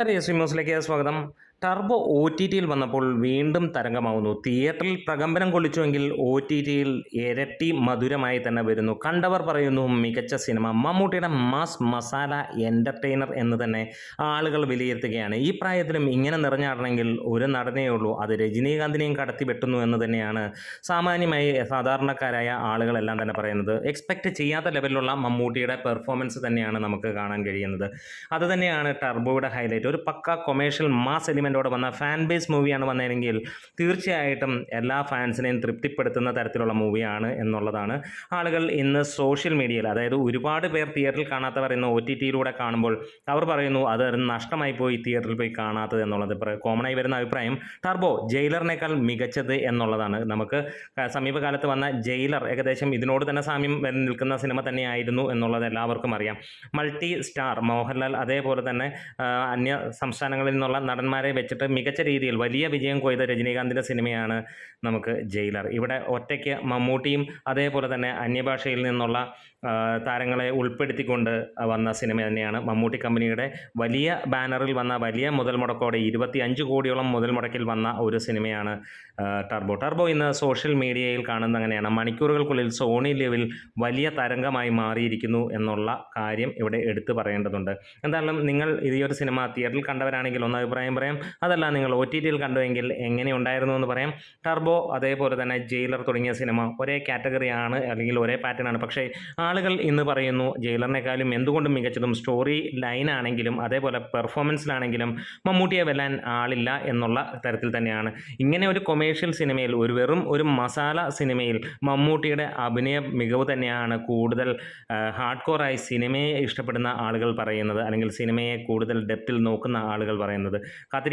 പരേസ് ന്യൂസിലേക്ക് സ്വാഗതം. Turbo O T ടിയിൽ വന്നപ്പോൾ വീണ്ടും തരംഗമാവുന്നു. തിയേറ്ററിൽ പ്രകമ്പനം കൊള്ളിച്ചുവെങ്കിൽ ഒ ടി ടിയിൽ ഇരട്ടി മധുരമായി തന്നെ വരുന്നു. കണ്ടവർ പറയുന്നു മികച്ച സിനിമ. മമ്മൂട്ടിയുടെ മാസ് മസാല എന്റർടൈനർ എന്ന് തന്നെ ആളുകൾ വിലയിരുത്തുകയാണ്. ഈ പ്രായത്തിലും ഇങ്ങനെ നിറഞ്ഞാടണമെങ്കിൽ ഒരു നടനേ ഉള്ളൂ. അത് രജനീകാന്തിനെയും കടത്തി വെട്ടുന്നു എന്ന് തന്നെയാണ് സാമാന്യമായി സാധാരണക്കാരായ ആളുകളെല്ലാം തന്നെ പറയുന്നത്. എക്സ്പെക്റ്റ് ചെയ്യാത്ത ലെവലിലുള്ള മമ്മൂട്ടിയുടെ പെർഫോമൻസ് തന്നെയാണ് നമുക്ക് കാണാൻ കഴിയുന്നത്. അത് തന്നെയാണ് ടർബോയുടെ ഹൈലൈറ്റ്. ഒരു പക്ക കൊമേഴ്ഷ്യൽ മാസ് എലിമെന്റോടെ വന്ന ഫാൻ ബേസ് മൂവിയാണ് വന്നതെങ്കിൽ തീർച്ചയായിട്ടും എല്ലാ ഫാൻസിനെയും തൃപ്തിപ്പെടുത്തുന്ന തരത്തിലുള്ള മൂവിയാണ് എന്നുള്ളതാണ്. ആളുകൾ ഇന്ന് സോഷ്യൽ മീഡിയയിൽ അതായത് ഒരുപാട് പേർ തിയേറ്ററിൽ കാണാത്തവർ ഇന്ന് ഒ ടി ടിയിലൂടെ കാണുമ്പോൾ അവർ പറയുന്നു അത് നഷ്ടമായി പോയി തിയേറ്ററിൽ പോയി കാണാത്തത് എന്നുള്ളത്. കോമണായി വരുന്ന അഭിപ്രായം ടർബോ ജയിലറിനേക്കാൾ മികച്ചത് എന്നുള്ളതാണ്. നമുക്ക് സമീപകാലത്ത് വന്ന ജയിലർ ഏകദേശം ഇതിനോട് തന്നെ സാമ്യം നിൽക്കുന്ന സിനിമ തന്നെയായിരുന്നു എന്നുള്ളത് എല്ലാവർക്കും അറിയാം. മൾട്ടി സ്റ്റാർ മോഹൻലാൽ അതേപോലെ തന്നെ അന്യ സംസ്ഥാനങ്ങളിൽ നിന്നുള്ള നടന്മാരെ വെച്ചിട്ട് മികച്ച രീതിയിൽ വലിയ വിജയം കൊയ്ത രജനീകാന്തിന്റെ സിനിമയാണ് നമുക്ക് ജയിലർ. ഇവിടെ ഒറ്റയ്ക്ക് മമ്മൂട്ടിയും അതേപോലെ തന്നെ അന്യഭാഷയിൽ നിന്നുള്ള താരങ്ങളെ ഉൾപ്പെടുത്തിക്കൊണ്ട് വന്ന സിനിമ തന്നെയാണ് മമ്മൂട്ടി കമ്പനിയുടെ വലിയ ബാനറിൽ വന്ന വലിയ മുതൽ മുടക്കോടെ ഇരുപത്തി അഞ്ച് കോടിയോളം മുതൽ മുടക്കിൽ വന്ന ഒരു സിനിമയാണ് ടർബോ. ടർബോ ഇന്ന് സോഷ്യൽ മീഡിയയിൽ കാണുന്ന അങ്ങനെയാണ്. മണിക്കൂറുകൾക്കുള്ളിൽ സോണി ലെവൽ വലിയ തരംഗമായി മാറിയിരിക്കുന്നു എന്നുള്ള കാര്യം ഇവിടെ എടുത്തു പറയേണ്ടതുണ്ട്. എന്തായാലും നിങ്ങൾ ഈ ഒരു സിനിമ തിയേറ്ററിൽ കണ്ടവരാണെങ്കിൽ ഒന്ന് അഭിപ്രായം പറയാം. അതല്ല നിങ്ങൾ ഒ ടി ടിയിൽ കണ്ടുവെങ്കിൽ എങ്ങനെ ഉണ്ടായിരുന്നു എന്ന് പറയാം. ടർബോ അതേപോലെ തന്നെ ജയിലർ തുടങ്ങിയ സിനിമ ഒരേ കാറ്റഗറിയാണ് അല്ലെങ്കിൽ ഒരേ പാറ്റേൺ ആണ്. പക്ഷേ ആളുകൾ ഇന്ന് പറയുന്നു ജയിലറിനേക്കാളും എന്തുകൊണ്ടും മികച്ചതും സ്റ്റോറി ലൈനാണെങ്കിലും അതേപോലെ പെർഫോമൻസിലാണെങ്കിലും മമ്മൂട്ടിയെ വെല്ലാൻ ആളില്ല എന്നുള്ള തരത്തിൽ തന്നെയാണ്. ഇങ്ങനെ ഒരു കൊമേഴ്ഷ്യൽ സിനിമയിൽ ഒരു വെറും ഒരു മസാല സിനിമയിൽ മമ്മൂട്ടിയുടെ അഭിനയ മികവ് തന്നെയാണ് കൂടുതൽ ഹാർഡ് കോറായി സിനിമയെ ഇഷ്ടപ്പെടുന്ന ആളുകൾ പറയുന്നത് അല്ലെങ്കിൽ സിനിമയെ കൂടുതൽ ഡെപ്തിൽ നോക്കുന്ന ആളുകൾ പറയുന്നത്.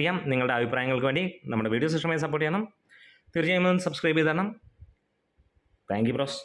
കാത്തിരിക്കാം നിങ്ങളുടെ അഭിപ്രായങ്ങൾക്ക് വേണ്ടി നമ്മുടെ വീഡിയോ ഇഷ്ടമായി സപ്പോർട്ട് ചെയ്യണം. തീർച്ചയായും സബ്സ്ക്രൈബ് ചെയ്ത് തരണം. Thank you bros